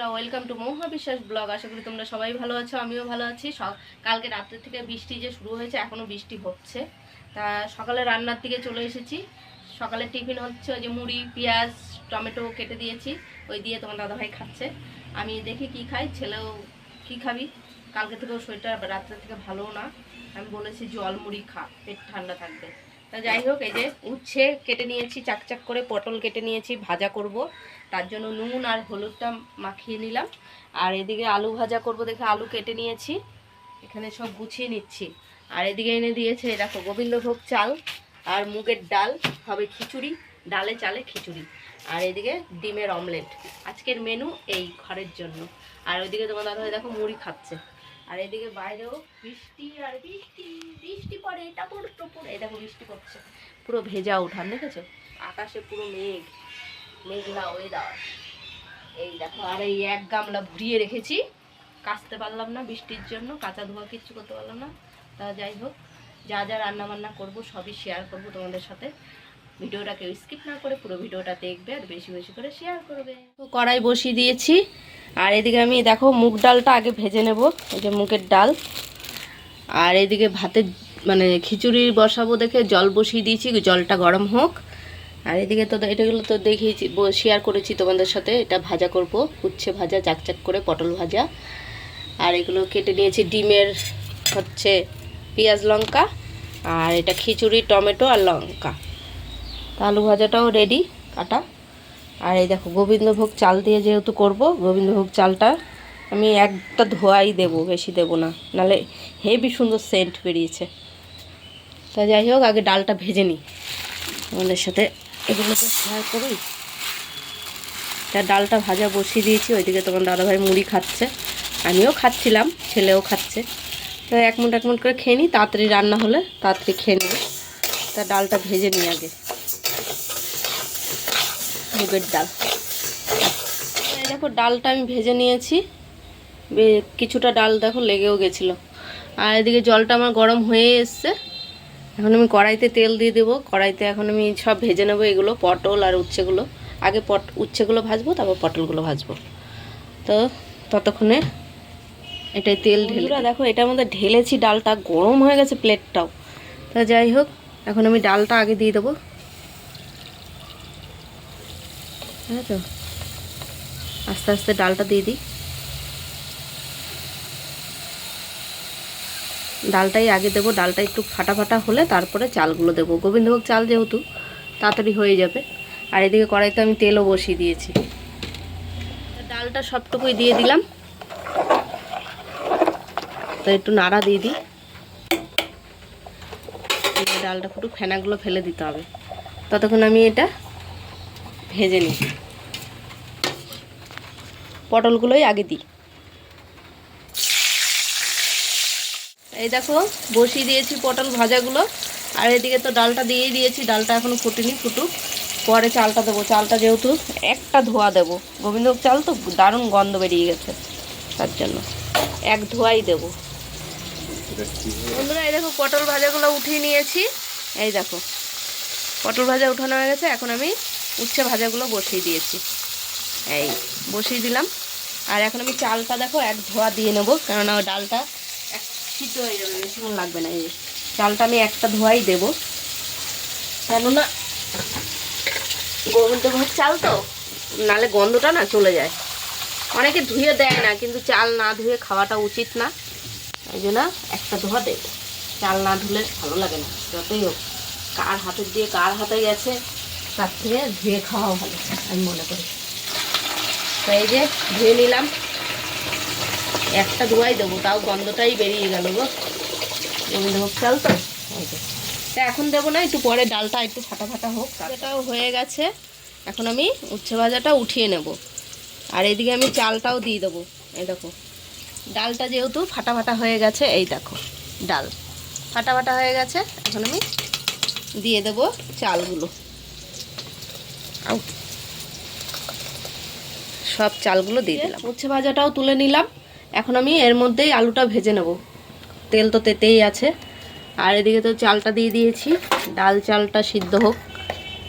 বন্ধুরা welcome two মহা বিশ্বাস ব্লগ। আশা করি তোমরা সবাই ভালো আছো, আমিও ভালো আছি। কালকে রাত্রে থেকে বৃষ্টি যে শুরু হয়েছে এখনও বৃষ্টি হচ্ছে। তা সকালে রান্নার দিকে চলে এসেছি। সকালে টিফিন হচ্ছে ওই যে মুড়ি, পেঁয়াজ, টমেটো কেটে দিয়েছি। ওই দিয়ে তোমার দাদাভাই খাচ্ছে। আমি দেখি কি খাই, ছেলেও কি খাবি? কালকে থেকেও শরীরটা রাত্রে থেকে ভালো না। আমি বলেছি জল মুড়ি খা, পেট ঠান্ডা থাকবে। তা যাই হোক, এই যে উচ্ছে কেটে নিয়েছি, চাকচাক করে পটল কেটে নিয়েছি, ভাজা করব। তার জন্য নুন আর হলুদটা মাখিয়ে নিলাম। আর এদিকে আলু ভাজা করব দেখে আলু কেটে নিয়েছি। এখানে সব গুছিয়ে নিচ্ছি। আর এদিকে এনে দিয়েছে দেখো, গোবিন্দভোগ চাল আর মুগের ডাল, হবে খিচুড়ি, ডালে চালে খিচুড়ি। আর এদিকে ডিমের অমলেট। আজকের মেনু এই ঘরের জন্য। আর ওইদিকে তোমার দাদা দেখো মুড়ি খাচ্ছে। আর এদিকে বাইরেও বৃষ্টি আর বৃষ্টি বৃষ্টি পড়ে, টাপুর টুপুর। এই দেখো বৃষ্টি পড়ছে। পুরো ভেজা উঠান, দেখেছ? আকাশে পুরো মেঘ। মেঘলা ওয়েদার এই দেখো, আর এই এক গামলা ভরিয়ে রেখেছি। কাচতে পারলাম না বৃষ্টির জন্য, কাঁচা ধোয়া কিচ্ছু করতে পারলাম না। তা যাই হোক, যা যা রান্না বান্না করব সবই শেয়ার করব তোমাদের সাথে। ভিডিওটা কেউ স্কিপ না করে, পুরো ভিডিওটা দেখবে আর বেশি বেশি করে শেয়ার করবে। কড়াই বসিয়ে দিয়েছি। আর এদিকে আমি দেখো, মুগ ডালটা আগে ভেজে নেব, এই যে মুগের ডাল। আর এদিকে ভাতের মানে খিচুড়ি বসাবো দেখে জল বসিয়ে দিয়েছি, জলটা গরম হোক। আর এদিকে তো এটাগুলো তো দেখিয়েছি শেয়ার করেছি তোমাদের সাথে। এটা ভাজা করব, উচ্ছে ভাজা, চাকচাক করে পটল ভাজা। আর এগুলো কেটে নিয়েছি ডিমের হচ্ছে পেঁয়াজ লঙ্কা, আর এটা খিচুড়ি, টমেটো আর লঙ্কা। আলু ভাজাটাও রেডি কাটা। আর এই দেখো, গোবিন্দভোগ চাল দিয়ে যেহেতু করব, গোবিন্দভোগ চালটা আমি একটা ধোয়াই দেব, বেশি দেব না। নালে হেভি সুন্দর সেন্ট বেরিয়েছে। তা যাই হোক, আগে ডালটা ভেজে নিই। আমাদের সাথে এগুলো তো শেয়ার করি তা ডালটা ভাজা বসিয়ে দিয়েছি, ওইদিকে তোমার দাদাভাই মুড়ি খাচ্ছে। আমিও খাচ্ছিলাম, ছেলেও খাচ্ছে। তো এক মুঠ এক মুঠ করে খেয়ে নিই, তাড়াতাড়ি রান্না হলে তাড়াতাড়ি খেয়ে নেবে। তা ডালটা ভেজে নিই আগে। মুগের ডাল। দেখো, ডালটা আমি ভেজে নিয়েছি। কিছুটা ডাল দেখো লেগেও গেছিল। আর এদিকে জলটা আমার গরম হয়ে এসছে। এখন আমি কড়াইতে তেল দিয়ে দেবো। কড়াইতে এখন আমি সব ভেজে নেব এগুলো পটল আর উচ্ছেগুলো। আগে পট উচ্ছেগুলো ভাজবো তারপর পটলগুলো ভাজবো। তো ততক্ষণে এটাই তেল ঢেলে দেখো এটার মধ্যে ঢেলেছি ডালটা গরম হয়ে গেছে প্লেটটাও। তা যাই হোক এখন আমি ডালটা আগে দিয়ে দেবো। হ্যাঁ তো? আস্তে আস্তে ডালটা দিয়ে দিই। ডালটাই আগে দেবো, ডালটা একটু ফাটা ফাটা হলে তারপরে চালগুলো দেবো। গোবিন্দভোগ চাল যেহেতু, তাড়াতাড়ি হয়ে যাবে। আর এদিকে কড়াইতে আমি তেলও বসিয়ে দিয়েছি। ডালটা সবটুকুই দিয়ে দিলাম। তো একটু নাড়া দিয়ে দিই। ডালটা একটু ফেনাগুলো ফেলে দিতে হবে। ততক্ষণ আমি এটা ভেজে নিই। পটলগুলোই আগে দিই। এই দেখো, বসিয়ে দিয়েছি পটল ভাজাগুলো। আর এদিকে তো ডালটা দিয়েই দিয়েছি, ডালটা এখনও ফুটেনি, ফুটুক। পরে চালটা দেবো। চালটা যেহেতু একটা ধোয়া দেবো। গোবিন্দভোগ চাল তো দারুণ গন্ধ বেরিয়ে গেছে, তার জন্য। এক ধোয়াই দেবো। বন্ধুরা, এই দেখো, পটল ভাজাগুলো উঠিয়ে নিয়েছি। এই দেখো, পটল ভাজা উঠানো হয়ে গেছে। এখন আমি উচ্ছে ভাজাগুলো বসিয়ে দিয়েছি। এই, বসিয়ে দিলাম। আর এখন আমি চালটা দেখো, এক ধোয়া দিয়ে নেব, কেননা ডালটা সিদ্ধ হয়ে যাবে বেশিক্ষণ লাগবে না এই। চালটা আমি একটা ধোয়াই দেবো। কেননা গোবিন্দভোগ চাল তো, নালে গন্ধটা না চলে যায়। অনেকে ধুয়ে দেয় না, কিন্তু চাল না ধুয়ে খাওয়াটা উচিত না। এই জন্য একটা ধোয়া দেবো। চাল না ধুলে ভালো লাগে না, যতই হোক। কার হাতে দিয়ে কার হাতে গেছে, তার থেকে ধুয়ে খাওয়া ভালো, আমি মনে করি। তো এই যে ধুয়ে নিলাম। একটা ধোয়াই দেবো তাও গন্ধটাই বেরিয়ে গেল গো। গোবিন্দভোগ চাল তো? তা এখন দেবো না একটু পরে ডালটা একটু ফাটা ফাটা হোক। এটাও হয়ে গেছে এখন আমি উচ্ছে ভাজাটা উঠিয়ে নেব। আর এদিকে আমি চালটাও দিয়ে দেবো এই দেখো। ডালটা যেহেতু ফাটা ফাটা হয়ে গেছে এই দেখো ডাল। ফাটা ফাটা হয়ে গেছে এখন আমি দিয়ে দেবো চালগুলো। সব চালগুলো দিয়ে দিলাম। উচ্ছে ভাজাটাও তুলে নিলাম। এখন আমি এর মধ্যেই আলুটা ভেজে নেব। তেল তো তেতেই আছে। আর এদিকে তো চালটা দিয়ে দিয়েছি। ডাল চালটা সিদ্ধ হোক।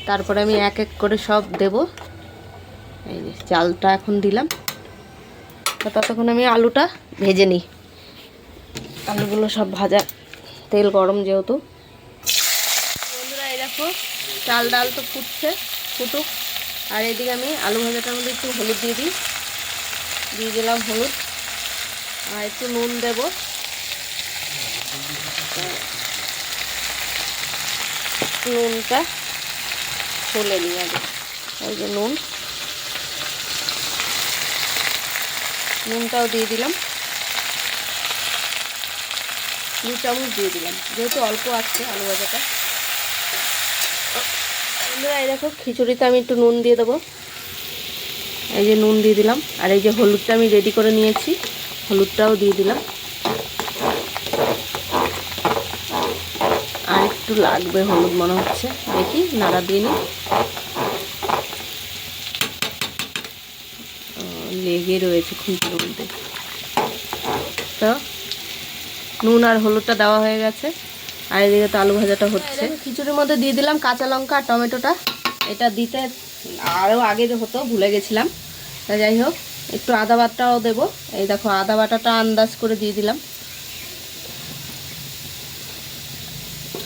তারপরে আমি এক এক করে সব দেব। এই যে চালটা এখন দিলাম। ততক্ষণ আমি আলুটা ভেজে নিই। আলুগুলো সব ভাজা। তেল গরম যেহেতু। বন্ধুরা, এই দেখো, চাল ডাল তো ফুটছে, ফুটুক। আর এদিকে আমি আলু ভাজাটার মধ্যে একটু হলুদ দিয়ে দিই। দিয়ে দিলাম হলুদ। আর একটু নুন দেব। নুনটা ছলে নিই আগে এই যে নুন। নুনটাও দিয়ে দিলাম। দু চামচ দিয়ে দিলাম। যেহেতু অল্প আছে আলু ভাজাটা। বন্ধুরা, এই দেখো, খিচুড়িতে আমি একটু নুন দিয়ে দেবো। এই যে নুন দিয়ে দিলাম। আর এই যে হলুদটা আমি রেডি করে নিয়েছি। হলুদটাও দিয়ে দিলাম। আর একটু লাগবে হলুদ মনে হচ্ছে। দেখি, নাড়া দিয়ে নিই। লেগে রয়েছে খুঁটির মধ্যে। তো, নুন আর হলুদটা দেওয়া হয়ে গেছে। আর এদিকে তো আলু ভাজাটা হচ্ছে। খিচুড়ির মধ্যে দিয়ে দিলাম কাঁচা লঙ্কা আর টমেটোটা। এটা দিতে আরও আগে হতো, ভুলে গেছিলাম। তা যাই হোক একটু আদা বাটাও দেবো। এই দেখো, আদা বাটাটা আন্দাজ করে দিয়ে দিলাম।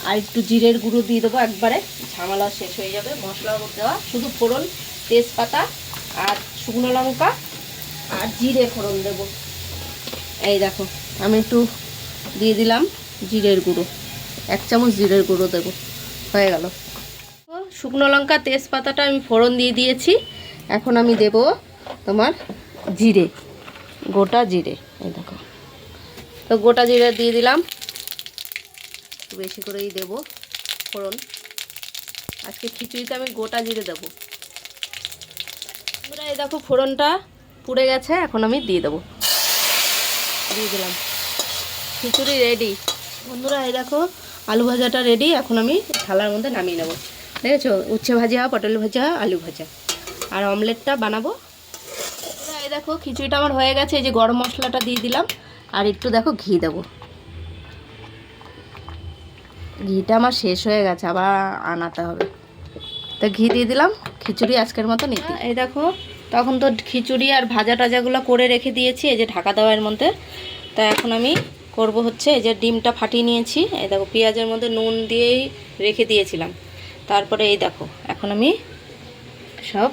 আর একটু জিরের গুঁড়ো দিয়ে দেবো একবারে। ঝামেলা শেষ হয়ে যাবে। মশলা দেওয়া শুধু ফোড়ন, তেজপাতা আর শুকনো লঙ্কা আর জিরে ফোড়ন দেবো। এই দেখো, আমি একটু দিয়ে দিলাম জিরের গুঁড়ো। এক চামচ জিরের গুঁড়ো দেবো। হয়ে গেল। শুকনো লঙ্কা, তেজপাতাটা আমি ফোড়ন দিয়ে দিয়েছি। এখন আমি দেব তোমার জিরে গোটা জিরে এই দেখো। তো গোটা জিরে দিয়ে দিলাম। বেশি করেই দেব ফোড়ন। আজকে খিচুড়িতে আমি গোটা জিরে দেবো। বন্ধুরা, এই দেখো ফোড়নটা পুড়ে গেছে এখন আমি দিয়ে দেবো। দিয়ে দিলাম। খিচুড়ি রেডি। বন্ধুরা এই দেখো আলু ভাজাটা রেডি এখন আমি থালার মধ্যে নামিয়ে নেব। দেখেছ? উচ্ছে ভাজা পটল ভাজা আলু ভাজা। আর অমলেটটা বানাবো। দেখো, খিচুড়িটা আমার হয়ে গেছে, এই যে গরম মশলাটা দিয়ে দিলাম। আর একটু দেখো, ঘি দেবো। ঘিটা আমার শেষ হয়ে গেছে, আবার আনাতে হবে। তো ঘি দিয়ে দিলাম, খিচুড়ি আজকের মতো নিতে। এই দেখো, তখন তো খিচুড়ি আর ভাজা টাজাগুলো করে রেখে দিয়েছি, এই যে ঢাকা দেওয়ার মধ্যে। তা এখন আমি করব হচ্ছে, এই যে ডিমটা ফাটিয়ে নিয়েছি, এই দেখো, পেঁয়াজের মধ্যে নুন দিয়েই রেখে দিয়েছিলাম। তারপরে এই দেখো, এখন আমি সব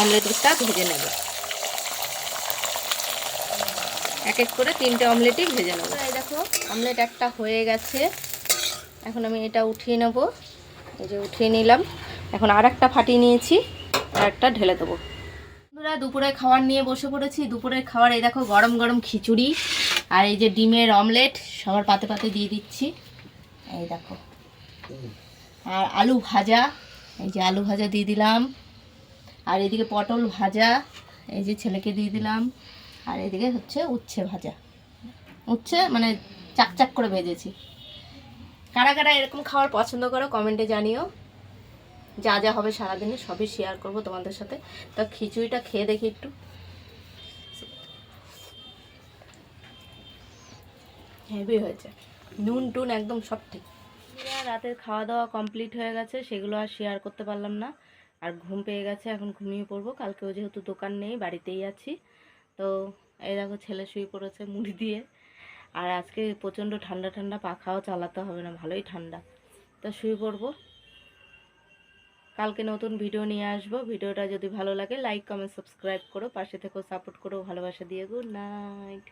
অমলেটটা ভেজে নেব। এক এক করে তিনটে অমলেটই ভেজে নেব। এই দেখো, অমলেট একটা হয়ে গেছে। এখন আমি এটা উঠিয়ে নেব। এই যে উঠিয়ে নিলাম। এখন আর একটা ফাটিয়ে নিয়েছি আর একটা ঢেলে দেবো। বন্ধুরা দুপুরে খাবার নিয়ে বসে পড়েছি। দুপুরের খাবার, এই দেখো, গরম গরম খিচুড়ি আর এই যে ডিমের অমলেট, সবার পাতে পাতে দিয়ে দিচ্ছি। এই দেখো। আর আলু ভাজা, এই যে আলু ভাজা দিয়ে দিলাম। আর এদিকে পটল ভাজা, এই যে ছেলেকে দিয়ে দিলাম। আর এদিকে হচ্ছে উচ্ছে ভাজা। উচ্ছে মানে চাকচাক করে ভেজেছি। কারা কারা এরকম খাওয়ার পছন্দ করো কমেন্টে জানিও। যা যা হবে সারাদিনে সবই শেয়ার করব তোমাদের সাথে। তা খিচুড়িটা খেয়ে দেখি একটু। হেভি হয়েছে। নুন টুন একদম সব ঠিক। রাতের খাওয়া দাওয়া কমপ্লিট হয়ে গেছে, সেগুলো আর শেয়ার করতে পারলাম না। আর ঘুম পেয়ে গেছে, এখন ঘুমিয়ে পড়ব। কালকেও যেহেতু দোকান নেই, বাড়িতেই আছি। তো এই দেখো ছেলে শুয়ে পড়েছে মুড়ি দিয়ে। আর আজকে প্রচণ্ড ঠান্ডা ঠান্ডা পাখাও চালাতে হবে না, ভালোই ঠান্ডা। তো শুয়ে পড়ব। কালকে নতুন ভিডিও নিয়ে আসব। ভিডিওটা যদি ভালো লাগে লাইক কমেন্ট সাবস্ক্রাইব করো, পাশে থেকেও সাপোর্ট করো, ভালোবাসা দিয়ে গুড নাইট